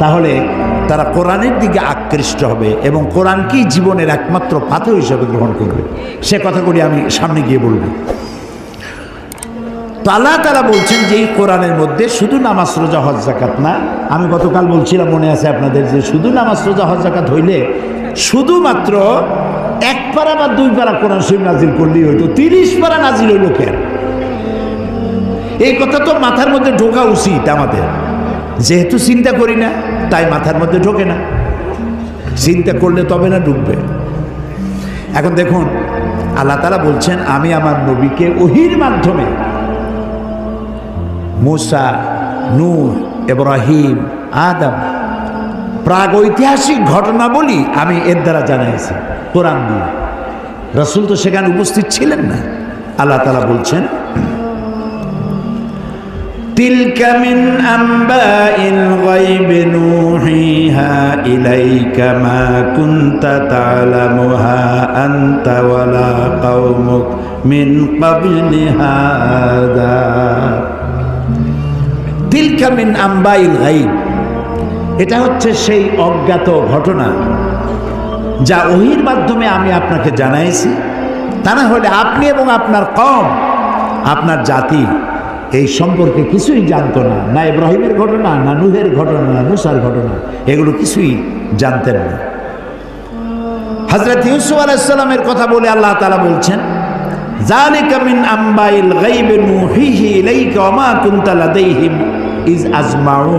তাহলে তারা কোরআনের দিকে আকৃষ্ট হবে এবং কোরআনকেই জীবনের একমাত্র পাথর হিসেবে গ্রহণ করবে? সে কথাগুলি আমি সামনে গিয়ে বলব। তো আল্লাহ তারা বলছেন যে এই কোরআনের মধ্যে শুধু নামাজ, রোজা, হজ জাকাত না, আমি গতকাল বলছিলাম, মনে আছে আপনাদের, যে শুধু নামাজ, রোজা, হজ জাকাত হইলে শুধুমাত্র এক পারা বা দুই পারা কোরআন শরীফ নাজিল করলেই হইতো, তিরিশ পারা নাজিল হইল কেন এই কথা তো মাথার মধ্যে ঢোকা উচিত আমাদের। যেহেতু চিন্তা করি না তাই মাথার মধ্যে ঢোকে না। চিন্তা করলে তবে না ঢুকবে এখন দেখুন, আল্লাহ তালা বলছেন, আমি আমার নবীকে ওহির মাধ্যমে মুসা নূর ইব্রাহিম, আদম প্রাগ ঐতিহাসিক ঘটনা বলি আমি এর দ্বারা জানাইছি, কোরআন দিয়ে। রসুল তো সেখানে উপস্থিত ছিলেন না। আল্লাহ তালা বলছেন تلك من أنباء الغيب نوحيها إليك ما كنت تعلمها أنت ولا قومك من قبل هذا তিলকা মিন আম্বাইল গাইব এটা হচ্ছে সেই অজ্ঞাত ঘটনা যা ওহির মাধ্যমে আমি আপনাকে জানাইছি তা না হলে আপনি এবং আপনার কম আপনার জাতি এই সম্পর্কে কিছুই জানতো না না ইব্রাহিমের ঘটনা, না নুহের ঘটনা, না মুসার ঘটনা, এগুলো কিছুই জানতেন না। হজরত ইউসুফ আলাইসাল্লামের কথা বলে আল্লাহ তালা বলছেন জালিকা মিন আম্বাইল গাইবে নুহিহি ইলাইকা ওমা কুনতা লাদাইহিম ইজ আজমাউ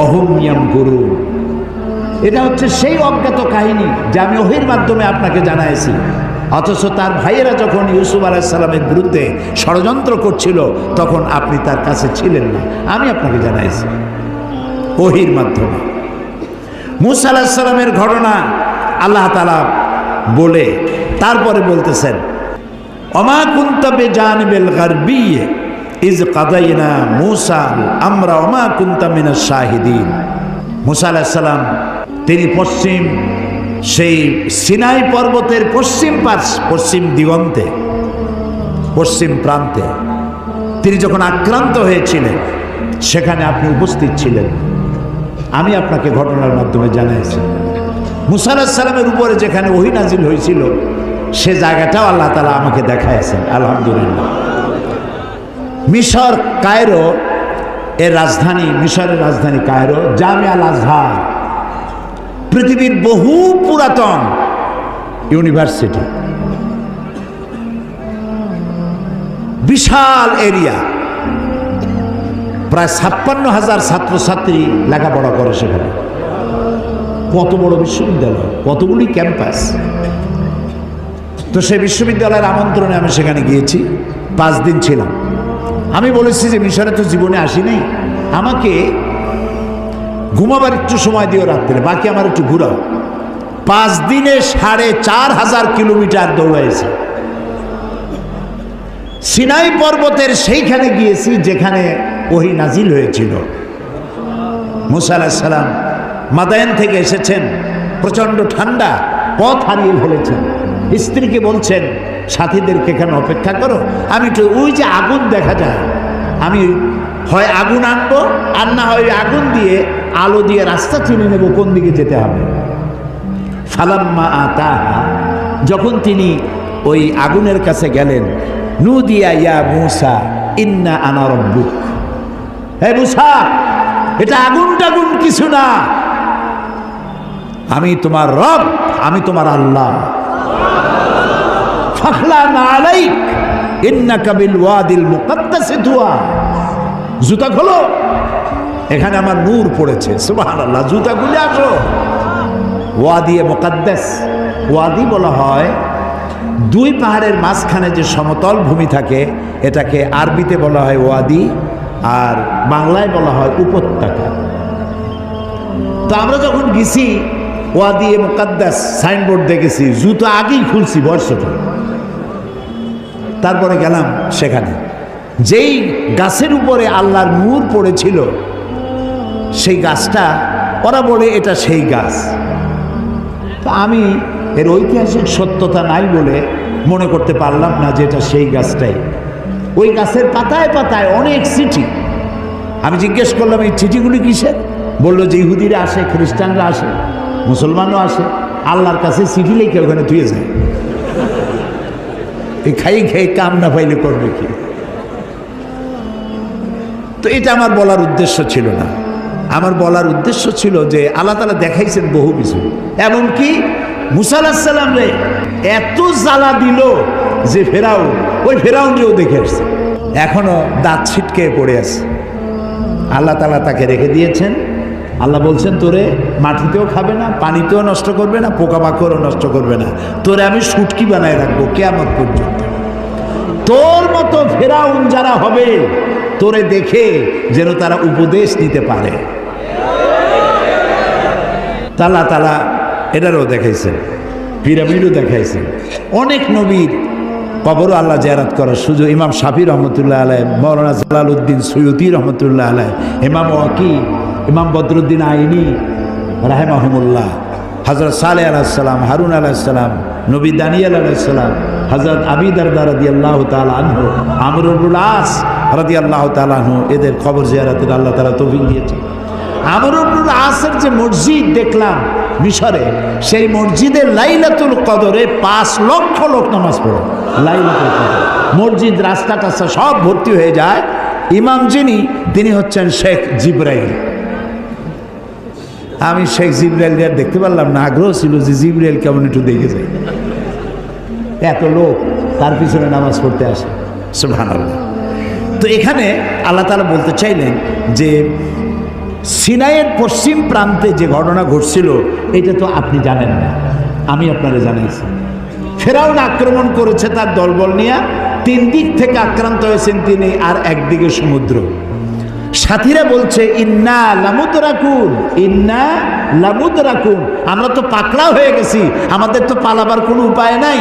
ওহুম ইয়ামকুরুন। এটা হচ্ছে সেই অজ্ঞাত কাহিনী যা আমি ওহির মাধ্যমে আপনাকে জানাইছি। অথচ তার ভাইয়েরা যখন ইউসুফ আলাইসাল্লামের বিরুদ্ধে ষড়যন্ত্র করছিল, তখন আপনি তার কাছে ছিলেন না। আমি আপনাকে জানাইছি। ওহির মাধ্যমে। মুসা আলাহিসাল্লামের ঘটনা আল্লাহ তালা বলে, তারপরে বলতেছেন অমা কুন্তবে জানবেল গারবিয়ে ইজ কাদাইনা মুসা আমরা অমা কুন্তামিনা শাহিদিন। মুসা আলাহিসাল্লাম তিনি পশ্চিম সেই সিনাই পর্বতের পশ্চিম পাশ, পশ্চিম দিগন্তে, পশ্চিম প্রান্তে, তিনি যখন আক্রান্ত হয়েছিলেন, সেখানে আপনি উপস্থিত ছিলেন। আমি আপনাকে ঘটনার মাধ্যমে জানাইছি। মুসা সালামের উপরে যেখানে ওহি নাজিল হয়েছিল, সে জায়গাটাও আল্লাহ তালা আমাকে দেখাইছেন আলহামদুলিল্লাহ। মিশর, কায়রো, এর রাজধানী, মিশরের রাজধানী কায়রো জামিয়াল আজহার পৃথিবীর বহু পুরাতন ইউনিভার্সিটি। বিশাল এরিয়া। প্রায় ছাপ্পান্ন হাজার ছাত্রছাত্রী লেখাপড়া করে সেখানে। কত বড় বিশ্ববিদ্যালয়, কতগুলি ক্যাম্পাস। তো সেই বিশ্ববিদ্যালয়ের আমন্ত্রণে আমি সেখানে গিয়েছি, পাঁচ দিন ছিলাম। আমি বলেছি যে মিশরে তো জীবনে আসিনি। আমাকে ঘুমাবার একটু সময় দিও রাত্রে, বাকি আমার একটু ঘুরাও। পাঁচ দিনে সাড়ে চার হাজার কিলোমিটার দৌড়াইছি। সিনাই পর্বতের সেইখানে গিয়েছি যেখানে ওহি নাজিল হয়েছিল। মুসা আলাহিসাল্লাম মাদায়ন থেকে এসেছেন, প্রচণ্ড ঠান্ডা, পথ হারিয়ে ফেলেছেন। স্ত্রীকে বলছেন, সাথীদেরকে এখানে অপেক্ষা করো, আমি একটু ওই যে আগুন দেখা যায়, আমি হয় আগুন আনব, আর না হয় আগুন দিয়ে আলো দিয়ে রাস্তা চিনে নেব, কোন দিকে যেতে হবে? ফালাম্মা আতাহা, যখন তিনি ওই আগুনের কাছে গেলেন নু দিয়া ইয়া মুসা, ইন্না আনা রব্বুক। হে মুসা, এটা আগুন টাগুন কিছু না। আমি তোমার রব, আমি তোমার আল্লাহ। ফাখলা না আলাইক, ইন্নাকা বিল ওয়াদিল মুকাদ্দাসে তুয়া জুতা খোলো। এখানে আমার নূর পড়েছে। সুবহানাল্লাহ জুতা খুলে আসো। ওয়াদি এ মোকাদ্দেস। ওয়াদি বলা হয়, দুই পাহাড়ের মাঝখানে যে সমতল ভূমি থাকে, এটাকে আরবিতে বলা হয় ওয়াদি আর বাংলায় বলা হয় উপত্যকা। তো আমরা যখন গেছি ওয়া দিয়ে মোকাদ্দাস সাইনবোর্ড দেখেছি, জুতো আগেই খুলছি বর্ষটা তারপরে গেলাম সেখানে। যেই গাছের উপরে আল্লাহর নূর পড়েছিল সেই গাছটা, ওরা বলে এটা সেই গাছ। তো আমি এর ঐতিহাসিক সত্যতা নাই বলে মনে করতে পারলাম না যে এটা সেই গাছটাই। ওই গাছের পাতায় পাতায় অনেক চিঠি। আমি জিজ্ঞেস করলাম, এই চিঠিগুলি কিসের? বলল, যে ইহুদিরা আসে, খ্রিস্টানরা আসে, মুসলমানও আসে, আল্লাহর কাছে চিঠি লিখে ওখানে তুই যায় এই খাই খেয়ে কাম না পাইলে করবে কি? তো এটা আমার বলার উদ্দেশ্য ছিল না। আমার বলার উদ্দেশ্য ছিল যে আল্লাহ তালা দেখাইছেন বহু কিছু। এমনকি মুসাল্লাম রে, এত জ্বালা দিল যে ফেরাও ওই ফেরাউনকেও দেখে আসছে। এখনও দাঁত ছিটকে পড়ে আছে। আল্লাহ তালা তাকে রেখে দিয়েছেন। আল্লাহ বলছেন, তোরে মাটিতেও খাবে না, পানিতেও নষ্ট করবে না, পোকামাকড়ও নষ্ট করবে না। তোরে আমি সুটকি বানায় রাখব কেমন পর্যন্ত। তোর মতো ফেরাউন যারা হবে, তোরে দেখে যেন তারা উপদেশ নিতে পারে। তালা তালা এটারও দেখাইছেন পিরামিডও দেখাইছেন। অনেক নবীর কবরও আল্লাহ জেরাত করার সুযোগ। ইমাম শাফি রহমতুল্লাহ আলাই মৌলানা জালাল উদ্দিন সৈয়দি রহমতুল্লাহ আলাই ইমাম ওয়াকি, ইমাম বদরুদ্দিন আইনি রাহেমাহমুল্লাহ হজরত সালে আলাহিসাল্লাম হারুন আলাহিসাল্লাম নবী দানিয়াল আলাহিসাল্লাম হজরত আবিদার রাদি আল্লাহ তালু আমরুল আস রাদি আল্লাহ তালু এদের খবর জিয়ারাতের আল্লাহ তালা তৌফিক দিয়েছে আমরুল আসের যে মসজিদ দেখলাম মিশরে, সেই মসজিদে লাইলাতুল কদরে পাঁচ লক্ষ লোক নামাজ পড়ে। লাইলাতুল কদর। মসজিদ রাস্তা টাস্তা সব ভর্তি হয়ে যায়। ইমাম যিনি, তিনি হচ্ছেন শেখ জিব্রাইল। আমি শেখ জিব্রাইল দেখতে পারলাম না, আগ্রহ ছিল যে জিব্রাইল কেমন একটু দেখে যায় এত লোক তার পিছনে নামাজ পড়তে আসে। সুবহানাল্লাহ। তো এখানে আল্লাহ তালা বলতে চাইলেন যে সিনাইয়ের পশ্চিম প্রান্তে যে ঘটনা ঘটছিল, এটা তো আপনি জানেন না। আমি আপনারা জানাইছি। ফেরাউন আক্রমণ করেছে তার দলবল নিয়ে, তিন দিক থেকে আক্রান্ত হয়েছেন তিনি আর একদিকে সমুদ্র। সাথীরা বলছে, ইন্না লামুদ রাখুন ইন্না লামুদ রাখুন আমরা তো পাকড়া হয়ে গেছি, আমাদের তো পালাবার কোনো উপায় নাই।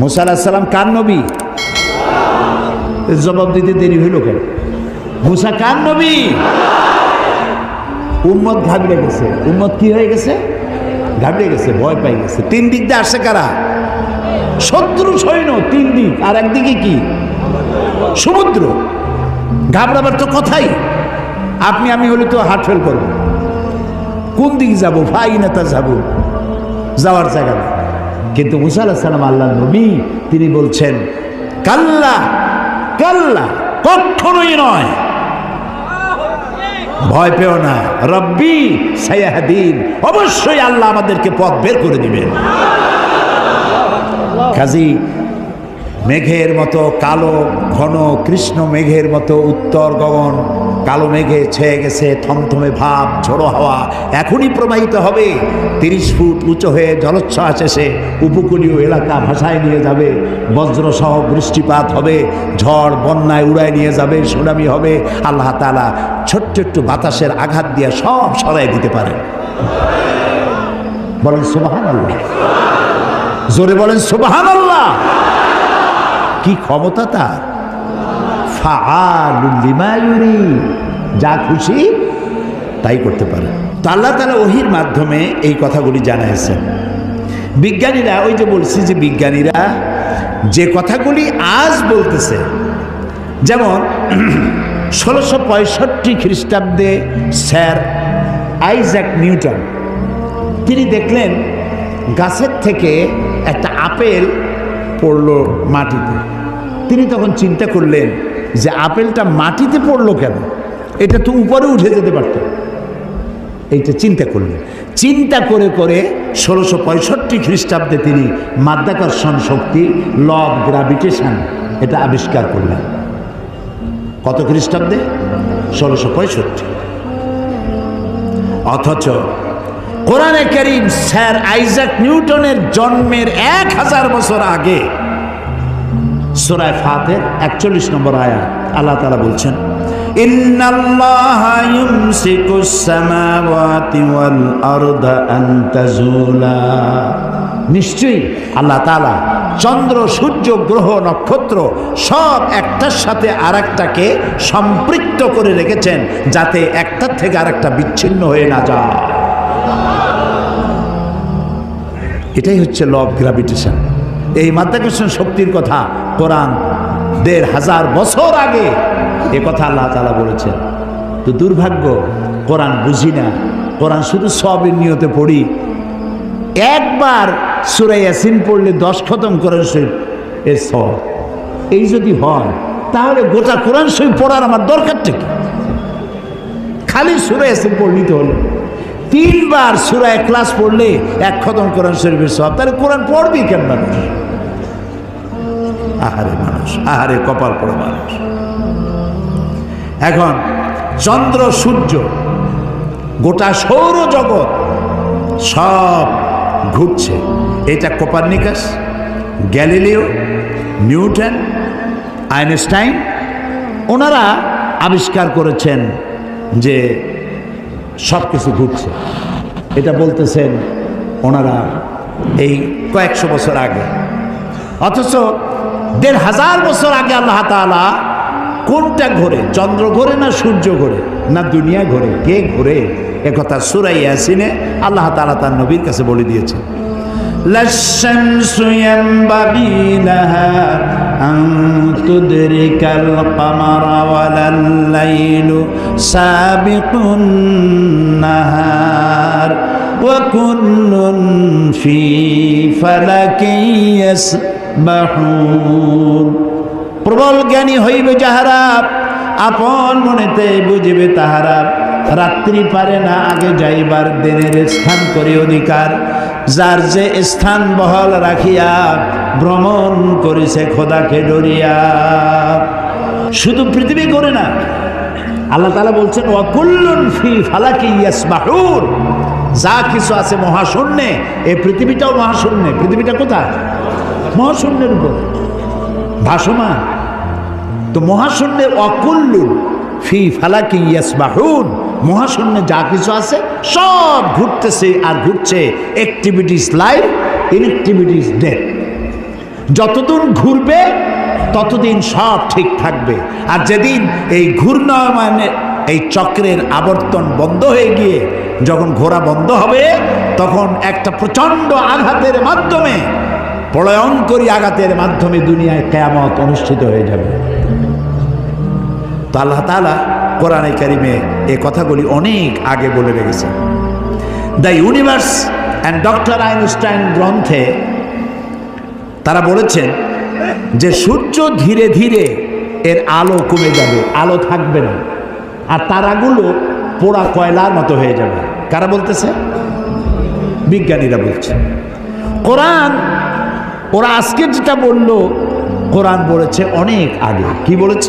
মুসা আলাহিসাল্লাম কার নবী? জবাব দিতে দেরি হইল কেন? মুসা কার নবী? উম্মত ঘাবড়ে গেছে। উম্মত কি হয়ে গেছে? ঘাবড়ে গেছে, ভয় পাই গেছে। তিন দিক দিয়ে আসছে কারা? শত্রু সৈন্য, তিন দিক। আর একদিকে কি? সমুদ্র। ঘাবড়াবার তো কথাই। আপনি, আমি হলে তো হার্ট ফেল করব। কোন দিকে যাব? ভাই নেতা যাব? যাওয়ার জায়গা। কিন্তু মুসা আল্লাহ সালাম আল্লাহ নবী, তিনি বলছেন, কাল্লা কাল্লা কখনোই নয়। ভয় পেও না। রব্বি সায়াহাদিন। অবশ্যই আল্লাহ আমাদেরকে পথ বের করে দিবেন। কাজী, মেঘের মতো কালো, ঘন, কৃষ্ণ মেঘের মতো উত্তর গগন কালো মেঘে ছেয়ে গেছে থমথমে ভাব, ঝোড়ো হাওয়া। এখনই প্রবাহিত হবে। তিরিশ ফুট উঁচু হয়ে জলোচ্ছ্বাস এসে উপকূলীয় এলাকা ভাসায় নিয়ে যাবে। বজ্রসহ বৃষ্টিপাত হবে। ঝড় বন্যায় উড়ায় নিয়ে যাবে। সুনামি হবে। আল্লাহ তালা ছোট্ট একটু বাতাসের আঘাত দিয়ে সব সরাই দিতে পারে বলেন সুবাহান আল্লাহ জোরে বলেন সুবাহান আল্লাহ কি ক্ষমতা তার? যা খুশি তাই করতে পারে। তো আল্লাহ তালা ওহির মাধ্যমে এই কথাগুলি জানাইছেন বিজ্ঞানীরা ওই যে বলছি যে বিজ্ঞানীরা যে কথাগুলি আজ বলতেছে, যেমন ষোলোশো পঁয়ষট্টি খ্রিস্টাব্দে স্যার আইজ্যাক নিউটন, তিনি দেখলেন গাছের থেকে একটা আপেল পড়ল মাটিতে। তিনি তখন চিন্তা করলেন যে আপেলটা মাটিতে পড়ল কেন? এটা তো উপরে উঠে যেতে পারত। এইটা চিন্তা করলেন। চিন্তা করে করে ষোলোশো পঁয়ষট্টি খ্রিস্টাব্দে তিনি মাধ্যাকর্ষণ শক্তি ল অফ গ্রাভিটেশন এটা আবিষ্কার করলেন। কত খ্রিস্টাব্দে? ষোলোশো পঁয়ষট্টি। অথচ কোরআনে করিম স্যার আইজাক নিউটনের জন্মের এক হাজার বছর আগে সোরায় ফাতের একচল্লিশ নম্বর আয়া আল্লাহ তালা বলছেন নিশ্চয়ই আল্লাহ তাআলা চন্দ্র, সূর্য, গ্রহ, নক্ষত্র সব একটার সাথে আর একটাকে সম্পৃক্ত করে রেখেছেন, যাতে একটার থেকে আরেকটা বিচ্ছিন্ন হয়ে না যায়। এটাই হচ্ছে ল অফ গ্র্যাভিটেশন এই মাধ্যাকর্ষণ শক্তির কথা কোরআন দেড় হাজার বছর আগে এ কথা আল্লাহ তালা বলেছেন। তো দুর্ভাগ্য, কোরআন বুঝি না। কোরআন শুধু সবের নিয়তে পড়ি। একবার সুরাই ইয়াসিন পড়লে দশ খতম করেন শরীফ এর সব এই যদি হয়, তাহলে গোটা কোরআন শরীফ পড়ার আমার দরকারটা কি? খালি সুরা ইয়াসিন পড়লিতে হলো। তিনবার সুরা এক ক্লাস পড়লে এক খতম কোরআন শরীফের সব তাহলে কোরআন পড়বি কেন মানুষ? আহারে মানুষ, আহারে কপাল পড়ে মানুষ। এখন চন্দ্র, সূর্য, গোটা সৌরজগৎ সব ঘুরছে। এটা কোপারনিকাস, গ্যালিলিও, নিউটন, আইনস্টাইন, ওনারা আবিষ্কার করেছেন যে সব কিছু ঘুরছে। এটা বলতেছেন ওনারা এই কয়েকশো বছর আগে। অথচ দেড় হাজার বছর আগে আল্লাহ তাআলা কোনটা ঘোরে চন্দ্র ঘোরে না সূর্য ঘোরে না দুনিয়া ঘোরে কে ঘোরে একথা সুরাই ইয়াসিনে আল্লাহ তাআলা তার নবীর কাছে বলে দিয়েছেন للشمس ينبغي لها أن تدرك القمر ولا الليل سابق النهار وكل في فلك يسبحون প্রবল জ্ঞানী হইবে যাহারা আপন মনেতে বুঝিবে তাহারা রাত্রি পারে না আগে যাইবার দিনের স্থান করি অধিকার যার যে স্থান বহল রাখিয়া ভ্রমণ করিছে খোদাকে ডরিয়া শুধু পৃথিবী করে না আল্লাহ তালা বলছেন ওয়াকুল্লুন ফি ফালাকি ইয়াসবাহুর যা কিছু আছে মহাশূন্যে এই পৃথিবীটাও মহাশূন্যে পৃথিবীটা কোথায় মহাশূন্যের উপর। ভাসমান, তো মহাশূন্যে অকুল্লু ফি ফালাকি ইয়াসবাহুন। মহাশূন্যে যা কিছু আছে সব ঘুরতেছে আর ঘুরছে অ্যাক্টিভিটিস লাইফ ইনএক্টিভিটিস ডেথ যতদিন ঘুরবে, ততদিন সব ঠিক থাকবে। আর যেদিন এই ঘূর্ণয়মানের এই চক্রের আবর্তন বন্ধ হয়ে গিয়ে যখন ঘোরা বন্ধ হবে, তখন একটা প্রচণ্ড আঘাতের মাধ্যমে প্রলয়ঙ্করী আঘাতের মাধ্যমে দুনিয়ায় কেয়ামত অনুষ্ঠিত হয়ে যাবে। তো আল্লাহ তালা কোরআনে কারিমে এই কথাগুলি অনেক আগে বলে রেখেছে। The universe and doctor Einstein গ্রন্থে তারা বলেছেন যে সূর্য ধীরে ধীরে এর আলো কমে যাবে, আলো থাকবে না। আর তারাগুলো পোড়া কয়লার মতো হয়ে যাবে। কারা বলতেছে? বিজ্ঞানীরা বলছে। কোরআন ওরা আজকে যেটা বলল কোরআন বলেছে অনেক আগে। কি বলেছে?